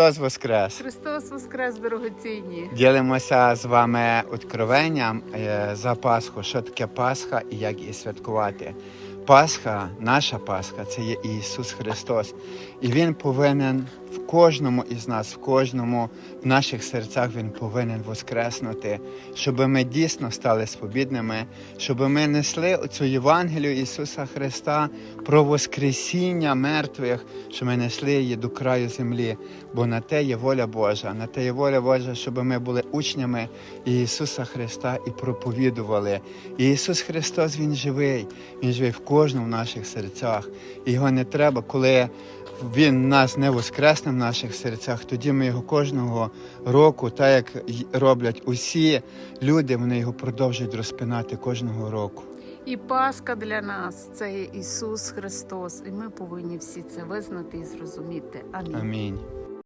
Христос Воскрес! Христос Воскрес, дорогоцінні! Ділимося з вами откровенням е, за Пасху, що таке Пасха і як її святкувати. Пасха, наша Пасха, це є Ісус Христос. І Він повинен кожному із нас, в кожному в наших серцях Він повинен воскреснути, щоб ми дійсно стали спобідними, щоб ми несли оцю Євангелію Ісуса Христа про Воскресіння мертвих, що ми несли її до краю землі. Бо на те є воля Божа, на те є воля Божа, щоб ми були учнями Ісуса Христа і проповідували. І Ісус Христос Він живий, Він живий в кожному в наших серцях. І його не треба, коли Він нас не воскресне в наших серцях, тоді ми його кожного року, так як роблять усі люди, вони його продовжують розпинати кожного року. І Пасха для нас це Ісус Христос. І ми повинні всі це визнати і зрозуміти. Амінь. Амінь.